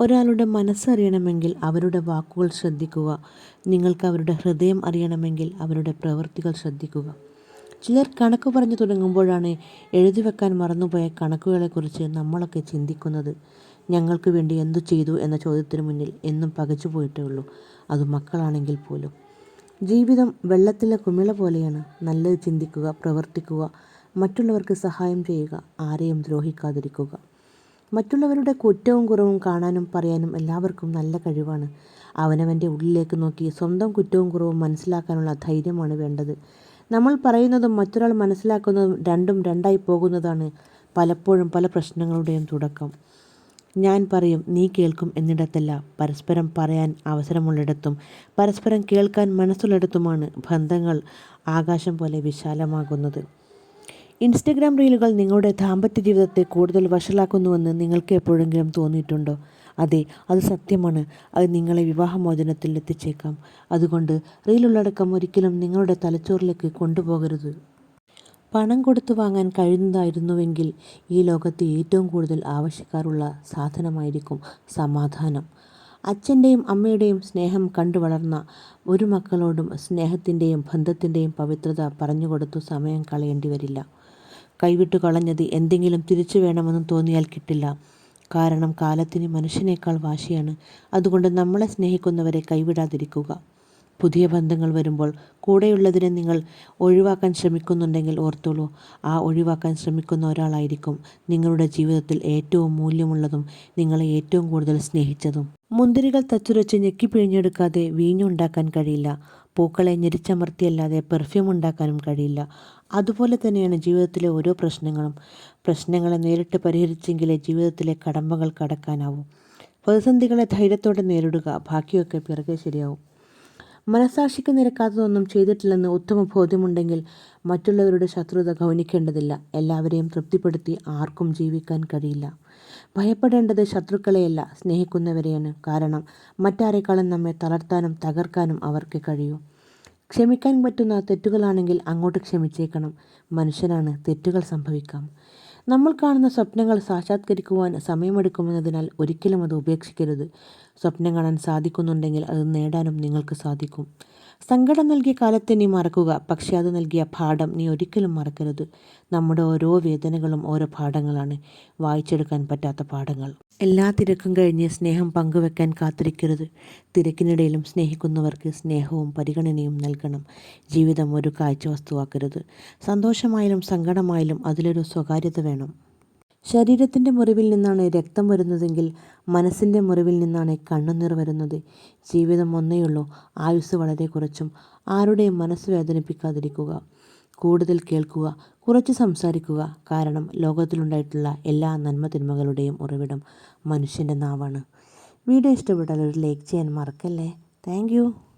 ഒരാളുടെ മനസ്സറിയണമെങ്കിൽ അവരുടെ വാക്കുകൾ ശ്രദ്ധിക്കുക. നിങ്ങൾക്ക് അവരുടെ ഹൃദയം അറിയണമെങ്കിൽ അവരുടെ പ്രവൃത്തികൾ ശ്രദ്ധിക്കുക. ചിലർ കണക്ക് പറഞ്ഞു തുടങ്ങുമ്പോഴാണ് എഴുതി വെക്കാൻ മറന്നുപോയ കണക്കുകളെക്കുറിച്ച് നമ്മളൊക്കെ ചിന്തിക്കുന്നത്. ഞങ്ങൾക്ക് വേണ്ടി എന്തു ചെയ്തു എന്ന ചോദ്യത്തിന് മുന്നിൽ എന്നും പകച്ചു പോയിട്ടേ ഉള്ളൂ. അത് മക്കളാണെങ്കിൽ പോലും. ജീവിതം വെള്ളത്തിലെ കുമിള പോലെയാണ്. നല്ലത് ചിന്തിക്കുക പ്രവർത്തിക്കുക മറ്റുള്ളവർക്ക് സഹായം ചെയ്യുക ആരെയും ദ്രോഹിക്കാതിരിക്കുക. മറ്റുള്ളവരുടെ കുറ്റവും കുറവും കാണാനും പറയാനും എല്ലാവർക്കും നല്ല കഴിവാണ്. അവനവന്റെ ഉള്ളിലേക്ക് നോക്കി സ്വന്തം കുറ്റവും കുറവും മനസ്സിലാക്കാനുള്ള ധൈര്യമാണ് വേണ്ടത്. നമ്മൾ പറയുന്നതും മറ്റൊരാൾ മനസ്സിലാക്കുന്നതും രണ്ടും രണ്ടായി പോകുന്നതാണ് പലപ്പോഴും പല പ്രശ്നങ്ങളുടെയും തുടക്കം. ഞാൻ പറയും നീ കേൾക്കും എന്നിടത്തല്ല. പരസ്പരം പറയാൻ അവസരമുള്ളിടത്തും പരസ്പരം കേൾക്കാൻ മനസ്സുള്ളിടത്തുമാണ് ബന്ധങ്ങൾ ആകാശം പോലെ വിശാലമാകുന്നത്. ഇൻസ്റ്റഗ്രാം റീലുകൾ നിങ്ങളുടെ ദാമ്പത്യ ജീവിതത്തെ കൂടുതൽ വഷളാക്കുന്നുവെന്ന് നിങ്ങൾക്ക് എപ്പോഴെങ്കിലും തോന്നിയിട്ടുണ്ടോ? അതെ അത് സത്യമാണ്. അത് നിങ്ങളെ വിവാഹമോചനത്തിൽ എത്തിച്ചേക്കാം. അതുകൊണ്ട് റീലുള്ളടക്കം ഒരിക്കലും നിങ്ങളുടെ തലച്ചോറിലേക്ക് കൊണ്ടുപോകരുത്. പണം കൊടുത്തു വാങ്ങാൻ കഴിയുന്നതായിരുന്നുവെങ്കിൽ ഈ ലോകത്ത് ഏറ്റവും കൂടുതൽ ആവശ്യക്കാരുള്ള സാധനമായിരിക്കും സമാധാനം. അച്ഛന്റെയും അമ്മയുടെയും സ്നേഹം കണ്ടു വളർന്ന ഒരു മക്കളോടും സ്നേഹത്തിന്റെയും ബന്ധത്തിന്റെയും പവിത്രത പറഞ്ഞുകൊടുത്തു സമയം കളയേണ്ടി വരില്ല. കൈവിട്ടു കളഞ്ഞത് എന്തെങ്കിലും തിരിച്ചു വേണമെന്ന് തോന്നിയാൽ കിട്ടില്ല. കാരണം കാലത്തിന് മനുഷ്യനേക്കാൾ വാശിയാണ്. അതുകൊണ്ട് നമ്മളെ സ്നേഹിക്കുന്നവരെ കൈവിടാതിരിക്കുക. പുതിയ ബന്ധങ്ങൾ വരുമ്പോൾ കൂടെയുള്ളതിനെ നിങ്ങൾ ഒഴിവാക്കാൻ ശ്രമിക്കുന്നുണ്ടെങ്കിൽ ഓർത്തോളൂ ആ ഒഴിവാക്കാൻ ശ്രമിക്കുന്ന ഒരാളായിരിക്കും നിങ്ങളുടെ ജീവിതത്തിൽ ഏറ്റവും മൂല്യമുള്ളതും നിങ്ങളെ ഏറ്റവും കൂടുതൽ സ്നേഹിച്ചതും. മുന്തിരികൾ തച്ചുരച്ച് ഞെക്കി പിഴിഞ്ഞെടുക്കാതെ വീഞ്ഞുണ്ടാക്കാൻ കഴിയില്ല പൂക്കളെ ഞെരിച്ചമർത്തിയല്ലാതെ പെർഫ്യൂം ഉണ്ടാക്കാനും കഴിയില്ല. അതുപോലെ തന്നെയാണ് ജീവിതത്തിലെ ഓരോ പ്രശ്നങ്ങളും. പ്രശ്നങ്ങളെ നേരിട്ട് പരിഹരിച്ചെങ്കിലേ ജീവിതത്തിലെ കടമ്പകൾ കടക്കാനാവൂ. പ്രതിസന്ധികളെ ധൈര്യത്തോടെ നേരിടുക ബാക്കിയൊക്കെ പിറകെ ശരിയാവും. മനസാക്ഷിക്ക് നിരക്കാത്തതൊന്നും ചെയ്തിട്ടില്ലെന്ന് ഉത്തമ ബോധ്യമുണ്ടെങ്കിൽ മറ്റുള്ളവരുടെ ശത്രുത ഗൗനിക്കേണ്ടതില്ല. എല്ലാവരെയും തൃപ്തിപ്പെടുത്തി ആർക്കും ജീവിക്കാൻ കഴിയില്ല. ഭയപ്പെടേണ്ടത് ശത്രുക്കളെയല്ല സ്നേഹിക്കുന്നവരെയാണ്. കാരണം മറ്റാരെക്കാളും നമ്മെ തളർത്താനും തകർക്കാനും അവർക്ക് കഴിയൂ. ക്ഷമിക്കാൻ പറ്റുന്ന തെറ്റുകളാണെങ്കിൽ അങ്ങോട്ട് ക്ഷമിച്ചേക്കണം. മനുഷ്യനാണ് തെറ്റുകൾ സംഭവിക്കാം. നമ്മൾ കാണുന്ന സ്വപ്നങ്ങൾ സാക്ഷാത്കരിക്കുവാൻ സമയമെടുക്കുമെന്നതിനാൽ ഒരിക്കലും അത് ഉപേക്ഷിക്കരുത്. സ്വപ്നം കാണാൻ സാധിക്കുന്നുണ്ടെങ്കിൽ അത് നേടാനും നിങ്ങൾക്ക് സാധിക്കും. സങ്കടം നൽകിയ കാലത്തെ നീ മറക്കുക. പക്ഷേ അത് നൽകിയ പാഠം നീ ഒരിക്കലും മറക്കരുത്. നമ്മുടെ ഓരോ വേദനകളും ഓരോ പാഠങ്ങളാണ്. വായിച്ചെടുക്കാൻ പറ്റാത്ത പാഠങ്ങൾ. എല്ലാ തിരക്കും കഴിഞ്ഞ് സ്നേഹം പങ്കുവെക്കാൻ കാത്തിരിക്കരുത്. തിരക്കിനിടയിലും സ്നേഹിക്കുന്നവർക്ക് സ്നേഹവും പരിഗണനയും നൽകണം. ജീവിതം ഒരു കാഴ്ച വസ്തുവാക്കരുത്. സന്തോഷമായാലും സങ്കടമായാലും അതിലൊരു സ്വകാര്യത വേണം. ശരീരത്തിന്റെ മുറിവിൽ നിന്നാണ് രക്തം വരുന്നതെങ്കിൽ മനസ്സിന്റെ മുറിവിൽ നിന്നാണ് കണ്ണുനീർ വരുന്നത്. ജീവിതം ഒന്നേയുള്ളൂ. ആയുസ് വളരെ കുറച്ചും ആരുടെയും മനസ്സ് വേദനിപ്പിക്കാതിരിക്കുക. കൂടുതൽ കേൾക്കുക കുറച്ച് സംസാരിക്കുക കാരണം ലോകത്തിലുണ്ടായിട്ടുള്ള എല്ലാ നന്മ തിന്മകളുടെയും ഉറവിടം മനുഷ്യന്റെ നാവാണ്. വീഡിയോ ഇഷ്ടപ്പെട്ടാൽ ഒരു ലൈക്ക് ചെയ്യാൻ മറക്കല്ലേ? താങ്ക്